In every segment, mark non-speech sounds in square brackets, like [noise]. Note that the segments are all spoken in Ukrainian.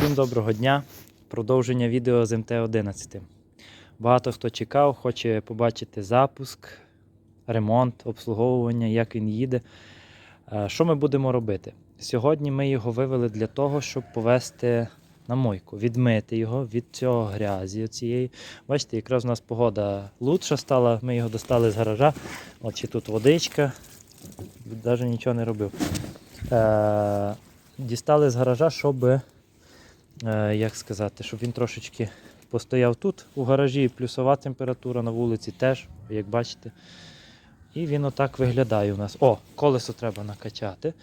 Всім доброго дня. Продовження відео з МТ-11. Багато хто чекав, хоче побачити запуск, ремонт, обслуговування, як він їде. Е, Що ми будемо робити? Сьогодні ми його вивели для того, щоб повезти на мойку, відмити його від цього грязі. Цієї. Бачите, якраз у нас погода лучша стала, ми його достали з гаража. От ще тут водичка, навіть нічого не робив. Е, Дістали з гаража, щоб, як сказати, щоб він трошечки постояв тут у гаражі, плюсова температура на вулиці теж, як бачите. І він отак виглядає у нас. О, колесо треба накачати,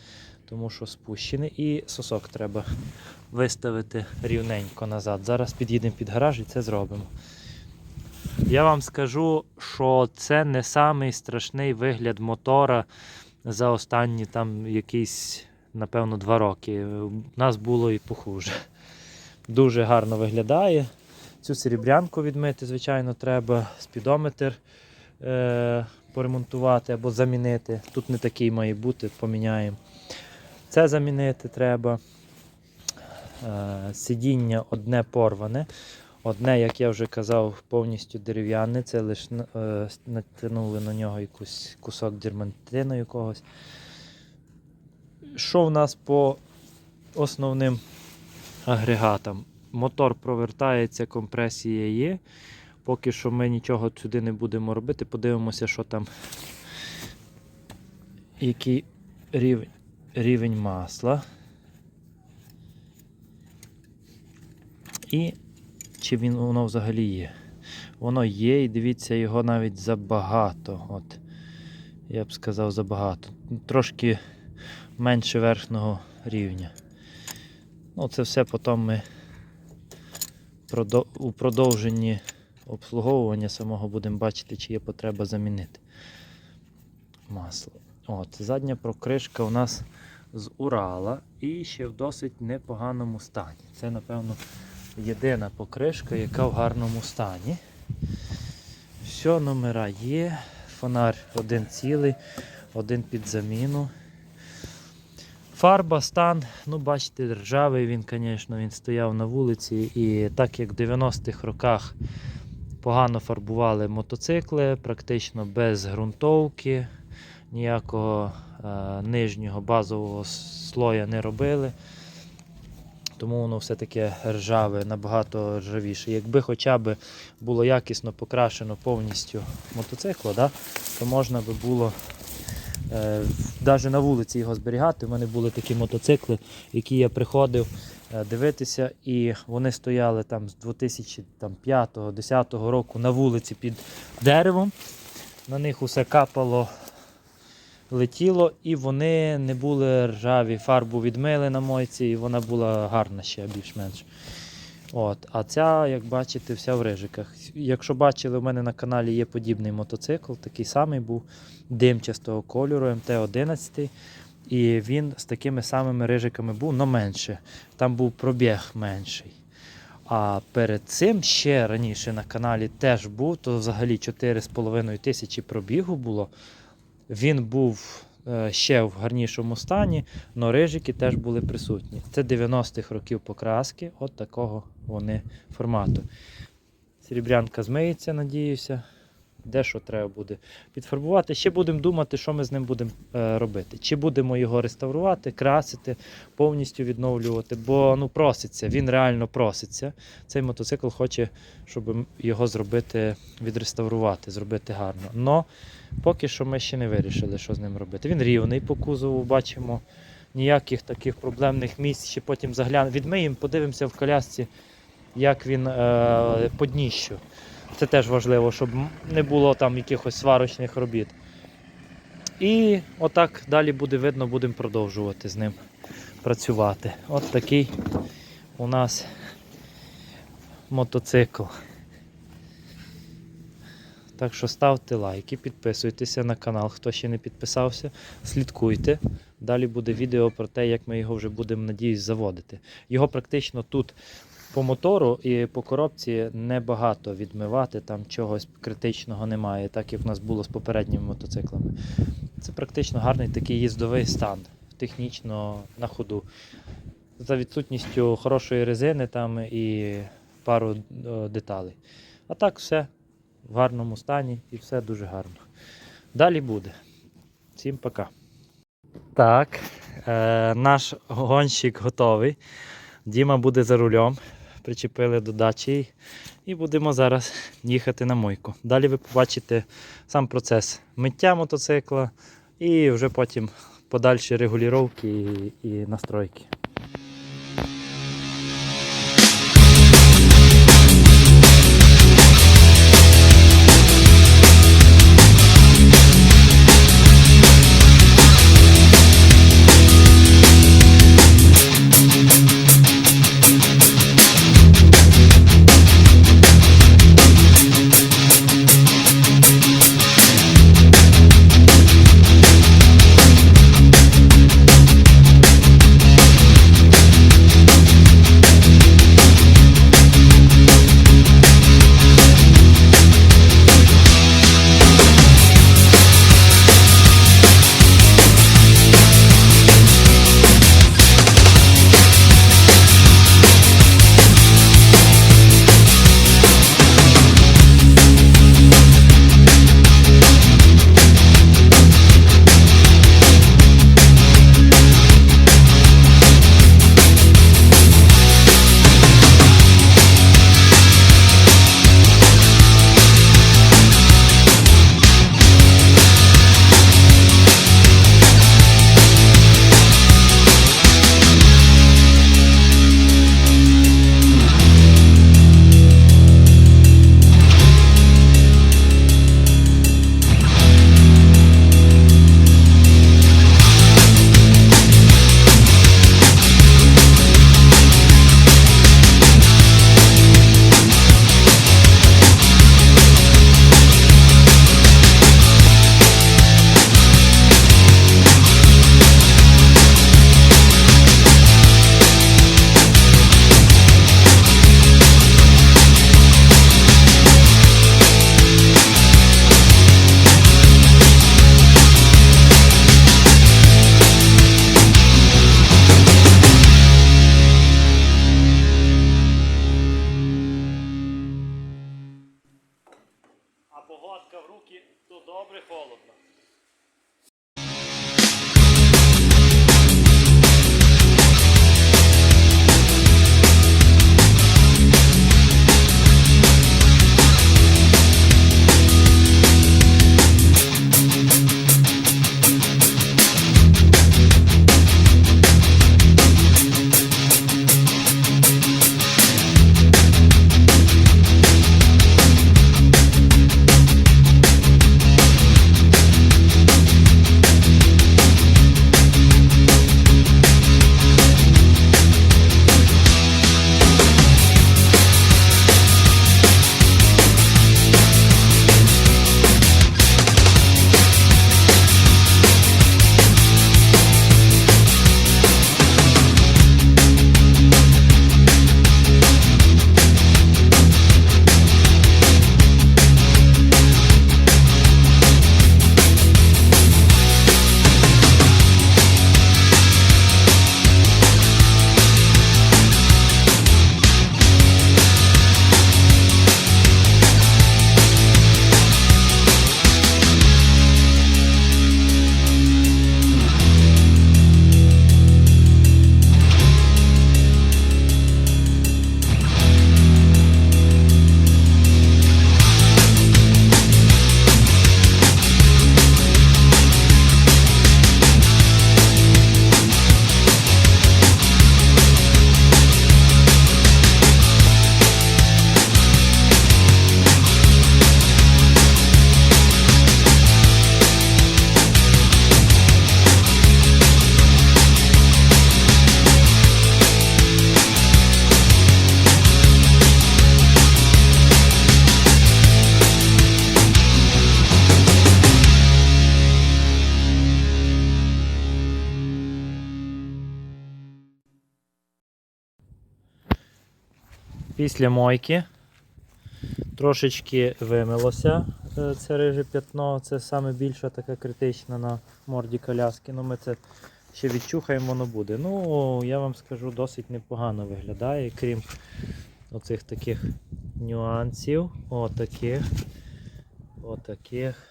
тому що спущене, і сосок треба виставити рівненько назад. Зараз під'їдемо під гараж і це зробимо. Я вам скажу, що це не самий страшний вигляд мотора за останні там якісь, напевно, два роки. У нас було і похуже. Дуже гарно виглядає. Цю серебрянку відмити, звичайно, треба. Спідометр е- поремонтувати або замінити. Тут не такий має бути, поміняємо. Це замінити треба. Е- сидіння одне порване. Одне, як я вже казав, повністю дерев'яне, це лише е, натягнули на нього якийсь кусок дермантину якогось. Що в нас по основним агрегатам? Мотор провертається, компресія є. Поки що ми нічого сюди не будемо робити. Подивимося, що там, який рівень, рівень масла. І чи він воно взагалі є. Воно є, і дивіться, його навіть забагато. От, Я б сказав, забагато. Трошки менше верхнього рівня. Ну, це все потім ми у продовженні обслуговування самого будемо бачити, чи є потреба замінити масло. От, задня прокришка у нас з Урала і ще в досить непоганому стані. Це, напевно, єдина покришка, яка в гарному стані. Все, номера є. Фонар один цілий, один під заміну. Фарба, стан, ну бачите, ржавий він, звісно, він стояв на вулиці. І так як в 90-х роках погано фарбували мотоцикли, практично без ґрунтовки, ніякого е, нижнього базового слоя не робили. Тому воно все таке ржаве, набагато ржавіше. Якби хоча б було якісно покрашено повністю мотоцикло, да, то можна би було навіть на вулиці його зберігати. У мене були такі мотоцикли, які я приходив е, дивитися, і вони стояли там з 2005-2010 року на вулиці під деревом. На них усе капало летіло, і вони не були ржаві. Фарбу відмили на мойці, і вона була гарна ще більш-менш. От. А ця, як бачите, вся в рижиках. Якщо бачили, у мене на каналі є подібний мотоцикл, такий самий був димчастого кольору МТ-11. І він з такими самими рижиками був, але менше. Там був пробіг менший. А перед цим ще раніше на каналі теж був, то взагалі 4,5 тисячі пробігу було. Він був ще в гарнішому стані, але рижики теж були присутні. Це 90-х років покраски, от такого вони формату. Серебрянка змиється, надіюся. Де що треба буде підфарбувати. Ще будемо думати, що ми з ним будемо е, робити. Чи будемо його реставрувати, красити, повністю відновлювати, бо ну, проситься, він реально проситься. Цей мотоцикл хоче, щоб його зробити, відреставрувати, зробити гарно. Но поки що ми ще не вирішили, що з ним робити. Він рівний по кузову, бачимо. Ніяких таких проблемних місць. Ще потім заглянемо. Відмиємо, подивимося в колясці, як він е, по дніщу. Це теж важливо, щоб не було там якихось сварочних робіт. І отак далі буде видно, будемо продовжувати з ним працювати. От такий у нас мотоцикл. Так що ставте лайки, підписуйтеся на канал, хто ще не підписався, слідкуйте. Далі буде відео про те, як ми його вже будемо, надіюсь, заводити. Його практично тут по мотору і по коробці небагато відмивати, там чогось критичного немає, так як в нас було з попередніми мотоциклами. Це практично гарний такий їздовий стан, технічно на ходу. за відсутністю хорошої резини там і пару деталей. А так все в гарному стані і все дуже гарно. Далі буде. Всім пока. Так, е, наш гонщик готовий. Діма буде за рулем. Причепили до дачі і будемо зараз їхати на мойку. Далі ви побачите сам процес миття мотоцикла і вже потім подальші регулювання і, і настройки. Після мойки трошечки вимилося е, це риже п'ятно. Це саме більша така критична на морді коляски. Ну, ми це ще відчухаємо, воно буде. Ну, я вам скажу, досить непогано виглядає, крім оцих таких нюансів. Отаких. Отаких.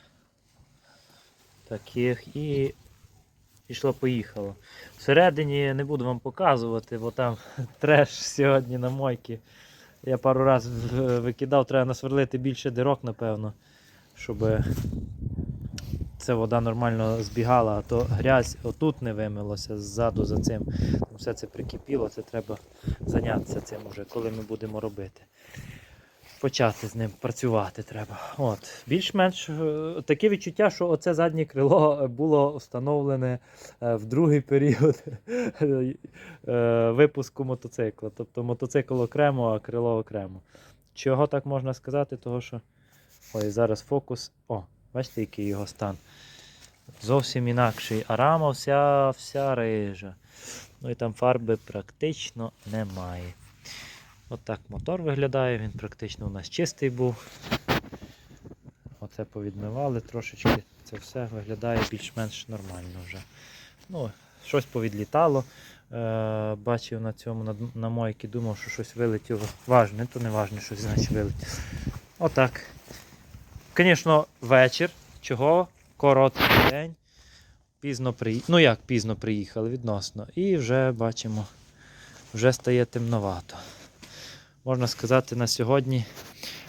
Таких. І пішло поїхало. Всередині не буду вам показувати, бо там [laughs] треш сьогодні на мойці. Я пару разів викидав, треба насверлити більше дирок, напевно, щоб ця вода нормально збігала, а то грязь отут не вимилося ззаду за цим. Все це прикипіло, це треба зайнятися цим уже, коли ми будемо робити. Почати з ним працювати треба. От. Більш-менш е, таке відчуття, що оце заднє крило було встановлене е, в другий період е, випуску мотоцикла. Тобто мотоцикл окремо, а крило окремо. Чого так можна сказати? Того що. Ой, зараз фокус. О, бачите, який його стан. Зовсім інакший. А рама вся, вся рижа. Ну і там фарби практично немає. От мотор виглядає, він практично у нас чистий був. Оце повідмивали трошечки. Це все виглядає більш-менш нормально вже. Ну, щось повідлітало. Е, бачив на цьому на, на мойці, думав, що щось вилетіло. Важне, то не важне, щось значить вилетіло. Отак. Звісно, вечір. Чого? Короткий день. Пізно приїхали. Ну як пізно приїхали відносно. І вже бачимо, вже стає темновато. Можна сказати, на сьогодні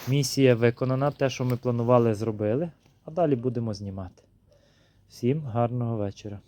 місія виконана. Те, що ми планували, зробили. А далі будемо знімати. Всім гарного вечора.